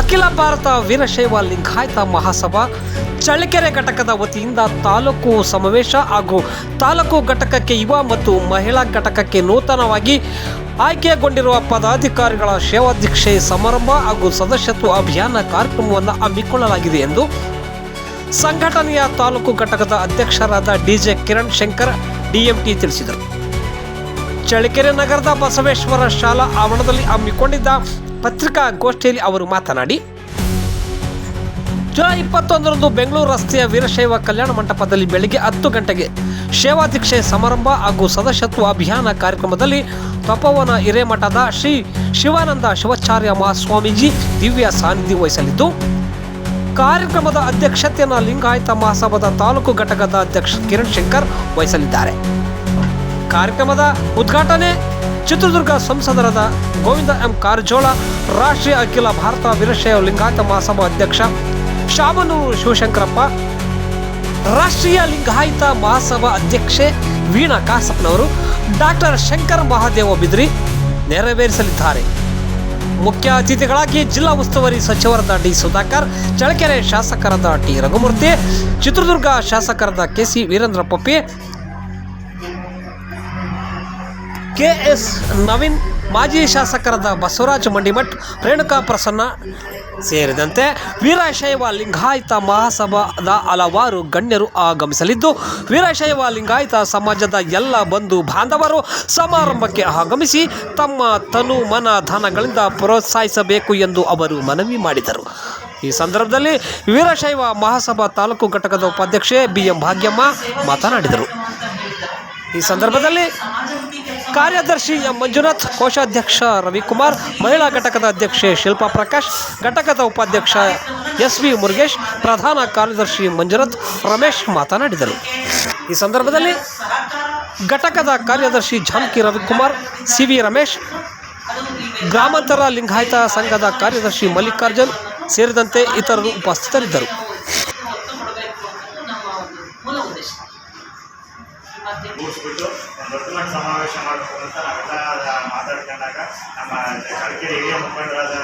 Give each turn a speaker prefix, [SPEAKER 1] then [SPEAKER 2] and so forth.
[SPEAKER 1] ಅಖಿಲ ಭಾರತ ವೀರಶೈವ ಲಿಂಗಾಯತ ಮಹಾಸಭಾ ಚಳ್ಳಕೆರೆ ಘಟಕದ ವತಿಯಿಂದ ತಾಲೂಕು ಸಮಾವೇಶ ಹಾಗೂ ತಾಲೂಕು ಘಟಕಕ್ಕೆ ಯುವ ಮತ್ತು ಮಹಿಳಾ ಘಟಕಕ್ಕೆ ನೂತನವಾಗಿ ಆಯ್ಕೆಗೊಂಡಿರುವ ಪದಾಧಿಕಾರಿಗಳ ಸೇವಾಧ್ಯಕ್ಷೆ ಸಮಾರಂಭ ಹಾಗೂ ಸದಸ್ಯತ್ವ ಅಭಿಯಾನ ಕಾರ್ಯಕ್ರಮವನ್ನು ಹಮ್ಮಿಕೊಳ್ಳಲಾಗಿದೆ ಎಂದು ಸಂಘಟನೆಯ ತಾಲೂಕು ಘಟಕದ ಅಧ್ಯಕ್ಷರಾದ ಡಿಜೆ ಕಿರಣ್ ಶಂಕರ್ ಡಿಎಂಟಿ ತಿಳಿಸಿದರು. ಚಳ್ಳಕೆರೆ ನಗರದ ಬಸವೇಶ್ವರ ಶಾಲಾ ಆವರಣದಲ್ಲಿ ಹಮ್ಮಿಕೊಂಡಿದ್ದ ಪತ್ರಿಕಾಗೋಷ್ಠಿಯಲ್ಲಿ ಅವರು ಮಾತನಾಡಿ, ಜುಲೈ ಇಪ್ಪತ್ತೊಂದರಂದು ಬೆಂಗಳೂರು ರಸ್ತೆಯ ವೀರಶೈವ ಕಲ್ಯಾಣ ಮಂಟಪದಲ್ಲಿ ಬೆಳಗ್ಗೆ ಹತ್ತು ಗಂಟೆಗೆ ಸೇವಾಧೀಕ್ಷೆ ಸಮಾರಂಭ ಹಾಗೂ ಸದಸ್ಯತ್ವ ಅಭಿಯಾನ ಕಾರ್ಯಕ್ರಮದಲ್ಲಿ ತಪೋವನ ಹಿರೇಮಠದ ಶ್ರೀ ಶಿವಾನಂದ ಶಿವಾಚಾರ್ಯ ಮಹಾಸ್ವಾಮೀಜಿ ದಿವ್ಯ ಸಾನ್ನಿಧ್ಯ ವಹಿಸಲಿದ್ದು, ಕಾರ್ಯಕ್ರಮದ ಅಧ್ಯಕ್ಷತೆಯನ್ನು ಲಿಂಗಾಯತ ಮಹಾಸಭಾದ ತಾಲೂಕು ಘಟಕದ ಅಧ್ಯಕ್ಷ ಕಿರಣ್ ಶಂಕರ್ ವಹಿಸಲಿದ್ದಾರೆ. ಕಾರ್ಯಕ್ರಮದ ಉದ್ಘಾಟನೆ ಚಿತ್ರದುರ್ಗ ಸಂಸದರಾದ ಗೋವಿಂದ ಎಂ ಕಾರಜೋಳ, ರಾಷ್ಟ್ರೀಯ ಅಖಿಲ ಭಾರತ ವೀರಶೈವ ಲಿಂಗಾಯತ ಮಹಾಸಭಾ ಅಧ್ಯಕ್ಷ ಶಾಮನೂರು ಶಿವಶಂಕರಪ್ಪ, ರಾಷ್ಟ್ರೀಯ ಲಿಂಗಾಯತ ಮಹಾಸಭಾ ಅಧ್ಯಕ್ಷೆ ವೀಣಾ ಕಾಸಪ್ಪನವರು ಡಾಕ್ಟರ್ ಶಂಕರ್ ಮಹಾದೇವ ಬಿದ್ರಿ ನೆರವೇರಿಸಲಿದ್ದಾರೆ. ಮುಖ್ಯ ಅತಿಥಿಗಳಾಗಿ ಜಿಲ್ಲಾ ಉಸ್ತುವಾರಿ ಸಚಿವರಾದ ಡಿ ಸುಧಾಕರ್, ಚಳ್ಳಕೆರೆ ಶಾಸಕರಾದ ಟಿ ರಘುಮೂರ್ತಿ, ಚಿತ್ರದುರ್ಗ ಶಾಸಕರಾದ K C Veerendra Puppy K S Naveen, ಮಾಜಿ ಶಾಸಕರಾದ ಬಸವರಾಜ ಮಂಡಿಮಠ್, ರೇಣುಕಾ ಪ್ರಸನ್ನ ಸೇರಿದಂತೆ ವೀರಶೈವ ಲಿಂಗಾಯತ ಮಹಾಸಭಾದ ಹಲವಾರು ಗಣ್ಯರು ಆಗಮಿಸಲಿದ್ದು ವೀರಶೈವ ಲಿಂಗಾಯತ ಸಮಾಜದ ಎಲ್ಲ ಬಂಧು ಬಾಂಧವರು ಸಮಾರಂಭಕ್ಕೆ ಆಗಮಿಸಿ ತಮ್ಮ ತನು ಮನ ಧನಗಳಿಂದ ಪ್ರೋತ್ಸಾಹಿಸಬೇಕು ಎಂದು ಅವರು ಮನವಿ ಮಾಡಿದರು. ಈ ಸಂದರ್ಭದಲ್ಲಿ ವೀರಶೈವ ಮಹಾಸಭಾ ತಾಲೂಕು ಘಟಕದ ಉಪಾಧ್ಯಕ್ಷೆ ಬಿ ಎಂ ಭಾಗ್ಯಮ್ಮ ಮಾತನಾಡಿದರು. ಈ ಸಂದರ್ಭದಲ್ಲಿ ಕಾರ್ಯದರ್ಶಿ ಎಂ ಮಂಜುನಾಥ್, ಕೋಶಾಧ್ಯಕ್ಷ ರವಿಕುಮಾರ್, ಮಹಿಳಾ ಘಟಕದ ಅಧ್ಯಕ್ಷೆ ಶಿಲ್ಪಾ ಪ್ರಕಾಶ್, ಘಟಕದ ಉಪಾಧ್ಯಕ್ಷ ಎಸ್ ವಿ ಮುರುಗೇಶ್, ಪ್ರಧಾನ ಕಾರ್ಯದರ್ಶಿ ಮಂಜುನಾಥ್, ರಮೇಶ್ ಮಾತನಾಡಿದರು. ಈ ಸಂದರ್ಭದಲ್ಲಿ ಘಟಕದ ಕಾರ್ಯದರ್ಶಿ ಜಾನಕಿ ರವಿಕುಮಾರ್ ಸಿ ವಿ ರಮೇಶ್, ಗ್ರಾಮಾಂತರ ಲಿಂಗಾಯತ ಸಂಘದ ಕಾರ್ಯದರ್ಶಿ ಮಲ್ಲಿಕಾರ್ಜುನ್ ಸೇರಿದಂತೆ ಇತರರು ಉಪಸ್ಥಿತರಿದ್ದರು.
[SPEAKER 2] ಕೂಡಿಸ್ಬಿಟ್ಟು ಒಂದು ಸಮಾವೇಶ ಮಾಡಬೇಕು ಅಂತ ನಾವೆಲ್ಲ ಮಾತಾಡ್ಕೊಂಡಾಗ ನಮ್ಮ ಚಳ್ಳಕೆರೆ ಹಿರಿಯ ಮುಖಂಡರಾದ